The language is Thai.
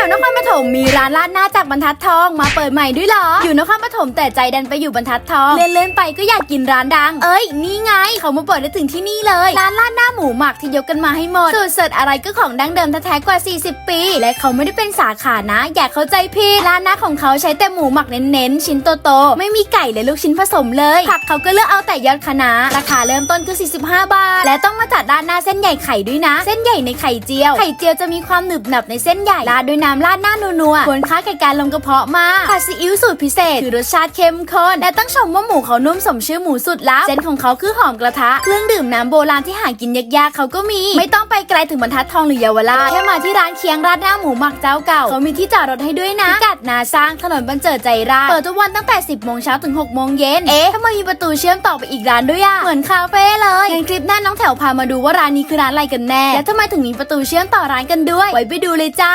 ถวนคร ปฐมมีร้านราดหน้าจากบรรทัดทองมาเปิดใหม่ด้วยหรอ อยู่นครปฐมแต่ใจดันไปอยู่บรรทัดทอง เลื่อนๆไปก็อยากกินร้านดัง เอ้ยนี่ไง เขามาเปิดได้ถึงที่นี่เลย ร้านราดหน้าหมูหมักที่ยกกันมาให้หมดสูตรเสิร์ชอะไรก็ของดั้งเดิมแท้ๆกว่า 40 ปี และเขาไม่ได้เป็นสาขานะ อย่าเข้าใจผิดร้านหน้าของเขาใช้แต่หมูหมักเน้นๆชิ้นโตๆไม่มีไก่และลูกชิ้นผสมเลยผักเขาก็เลือกเอาแต่ยอดคะน้าราคาเริ่มต้นคือ 45 บาท และต้องมาจัดด้านหน้าเส้นใหญ่ไข่ด้วยนะ เส้นใหญ่ในไข่เจียวไข่เจียวจะมีความหนึบหนับในเส้นใหญ่ราดด้วยน้ำราดหน้านัวๆควรค่าแก่การลงกระเพาะมากผัดซีอิ๊วสูตรพิเศษคือรสชาติเข้มข้นและต้องชมว่าหมูเขานุ่มสมชื่อหมูสุดลับเส้นของเขาคือหอมกระทะ เครื่องดื่มน้ำโบราณที่หากินยากๆเขาก็มี ไม่ต้องไปไกลถึงบรรทัดทองหรือเยาวราชแค่มาที่ร้านเคียงราดหน้าหมูหมักเจ้าเก่าเขามีที่จอดรถให้ด้วยนะพิกัดนาสร้างถนนบรรเจิดใจราเปิดทุกวันตั้งแต่ 10โมงเช้าถึง6โมงเย็นเอ๊ะทำไมมีประตูเชื่อมต่อไปอีกร้านด้วยอะเหมือนคาเฟ่เลยงั้นคลิปหน้าน้องแถวพามาดูว่าร้านนี้คือร้านอะไรกันแน่และทำไมถึงมีประตูเชื่อมต่อร้านกันด้วยไว้ไปดูเลยจ้า